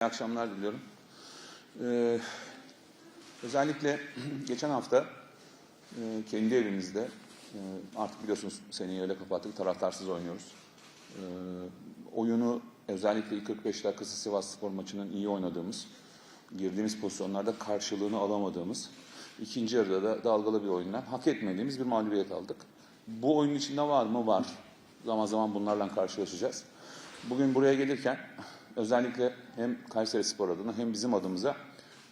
İyi akşamlar diliyorum. Ee, özellikle geçen hafta e, kendi evimizde e, artık biliyorsunuz seneyi öyle kapattık taraftarsız oynuyoruz. Ee, oyunu özellikle ilk 45 dakikası Sivas Spor maçının iyi oynadığımız, girdiğimiz pozisyonlarda karşılığını alamadığımız, ikinci yarıda da dalgalı bir oyundan hak etmediğimiz bir mağlubiyet aldık. Bu oyunun içinde var mı? Var. Zaman zaman bunlarla karşılaşacağız. Bugün buraya gelirken özellikle hem Kayseri Spor adına hem bizim adımıza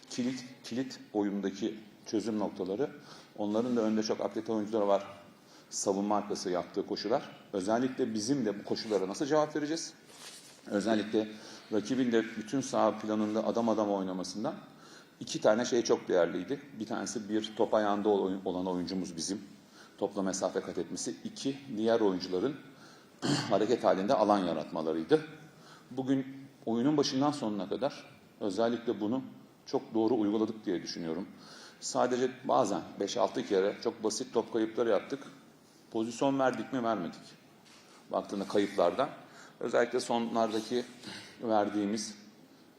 kilit kilit oyundaki çözüm noktaları. Onların da önünde çok atlet oyuncular var. Savunma arkası yaptığı koşular. Özellikle bizim de bu koşullara nasıl cevap vereceğiz? Özellikle rakibin de bütün saha planında adam adam oynamasından iki tane şey çok değerliydi. Bir tanesi bir top ayağında olan oyuncumuz bizim. Topla mesafe kat etmesi. İki, diğer oyuncuların hareket halinde alan yaratmalarıydı. Bugün oyunun başından sonuna kadar özellikle bunu çok doğru uyguladık diye düşünüyorum. Sadece bazen 5-6 kere çok basit top kayıpları yaptık. Pozisyon verdik mi vermedik. Baktığında kayıplardan. Özellikle sonlardaki verdiğimiz,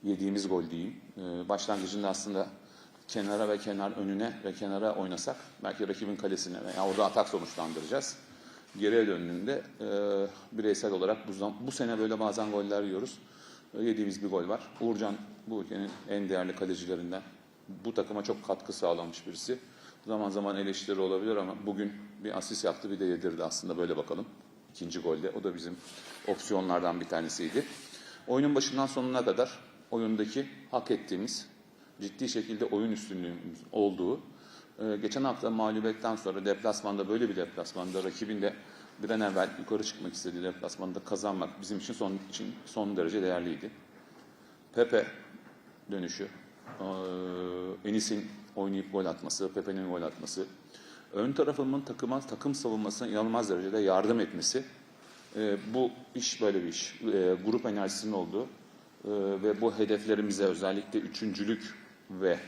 yediğimiz gol diyeyim. Ee, başlangıcında aslında kenara ve kenar önüne ve kenara oynasak belki rakibin kalesine veya orada atak sonuçlandıracağız. Geriye döndüğünde e, bireysel olarak bu, bu sene böyle bazen goller yiyoruz. E, yediğimiz bir gol var. Uğurcan bu ülkenin en değerli kalecilerinden. Bu takıma çok katkı sağlamış birisi. Zaman zaman eleştiri olabilir ama bugün bir asist yaptı bir de yedirdi aslında böyle bakalım. İkinci golde. O da bizim opsiyonlardan bir tanesiydi. Oyunun başından sonuna kadar oyundaki hak ettiğimiz ciddi şekilde oyun üstünlüğümüz olduğu ee, geçen hafta mağlubiyetten sonra deplasmanda böyle bir deplasmanda rakibin de bir an evvel yukarı çıkmak istediği deplasmanda kazanmak bizim için son için son derece değerliydi. Pepe dönüşü, ee, Enis'in oynayıp gol atması, Pepe'nin gol atması, ön tarafımın takıma takım savunmasına inanılmaz derecede yardım etmesi. Ee, bu iş böyle bir iş. Grup enerjisinin olduğu ve bu hedeflerimize özellikle üçüncülük ve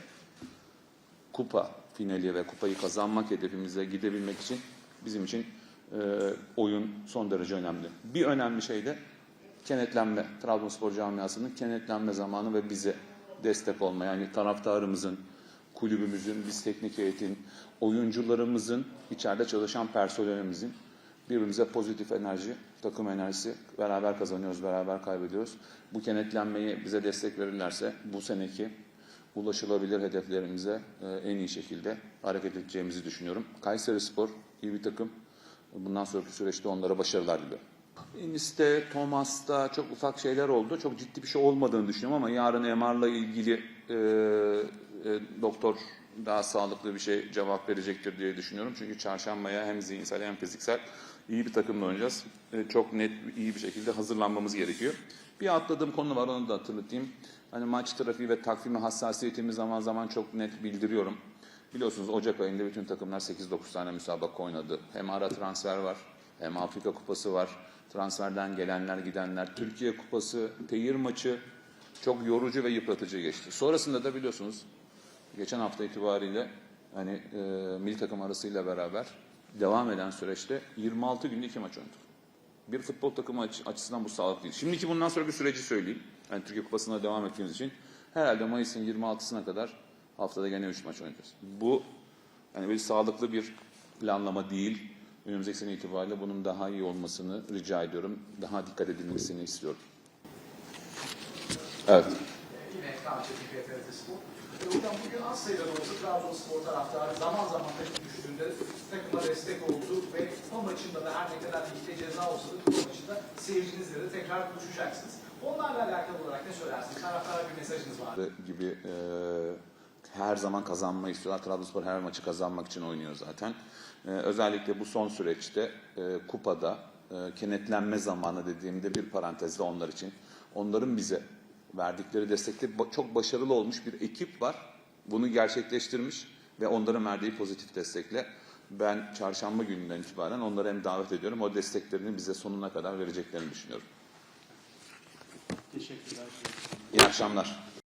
kupa finali ve kupayı kazanmak hedefimize gidebilmek için bizim için e, oyun son derece önemli. Bir önemli şey de kenetlenme. Trabzonspor camiasının kenetlenme zamanı ve bize destek olma. Yani taraftarımızın, kulübümüzün, biz teknik heyetin, oyuncularımızın, içeride çalışan personelimizin birbirimize pozitif enerji, takım enerjisi beraber kazanıyoruz, beraber kaybediyoruz. Bu kenetlenmeyi bize destek verirlerse bu seneki ulaşılabilir hedeflerimize e, en iyi şekilde hareket edeceğimizi düşünüyorum. Kayseri Spor iyi bir takım. Bundan sonraki süreçte onlara başarılar diliyorum. Enis'te, Thomas'ta çok ufak şeyler oldu. Çok ciddi bir şey olmadığını düşünüyorum ama yarın MR'la ilgili e, e, doktor daha sağlıklı bir şey cevap verecektir diye düşünüyorum. Çünkü çarşambaya hem zihinsel hem fiziksel iyi bir takımla oynayacağız. E, çok net, iyi bir şekilde hazırlanmamız gerekiyor. Bir atladığım konu var onu da hatırlatayım. Hani maç trafiği ve takvimi hassasiyetimi zaman zaman çok net bildiriyorum. Biliyorsunuz Ocak ayında bütün takımlar 8-9 tane müsabaka oynadı. Hem ara transfer var, hem Afrika Kupası var. Transferden gelenler gidenler. Türkiye Kupası, Tehir maçı çok yorucu ve yıpratıcı geçti. Sonrasında da biliyorsunuz geçen hafta itibariyle hani e, milli takım arasıyla beraber devam eden süreçte 26 günde iki maç oynadık. Bir futbol takımı açı- açısından bu sağlıklı değil. Şimdiki bundan sonraki süreci söyleyeyim. Yani Türkiye Kupası'na devam ettiğimiz için herhalde Mayıs'ın 26'sına kadar haftada gene 3 maç oynayacağız. Bu yani bir sağlıklı bir planlama değil. Önümüzdeki sene itibariyle bunun daha iyi olmasını rica ediyorum. Daha dikkat edilmesini istiyorum. Evet. Kaan Çetin TRT Spor. E, Hocam bugün az sayıda da olsa Trabzonspor taraftarı zaman zaman takım düştüğünde takıma destek oldu ve kupa maçında da her ne kadar ligde ceza olsa da kupa maçında seyircinizle de tekrar buluşacaksınız. Onlarla alakalı olarak ne söylersiniz? Taraftara bir mesajınız var. mı? gibi e, her zaman kazanmayı istiyorlar. Trabzonspor her maçı kazanmak için oynuyor zaten. E, özellikle bu son süreçte e, kupada e, kenetlenme zamanı dediğimde bir parantezde onlar için. Onların bize verdikleri destekte çok başarılı olmuş bir ekip var. Bunu gerçekleştirmiş ve onların verdiği pozitif destekle ben çarşamba gününden itibaren onları hem davet ediyorum. O desteklerini bize sonuna kadar vereceklerini düşünüyorum. Teşekkürler. İyi akşamlar.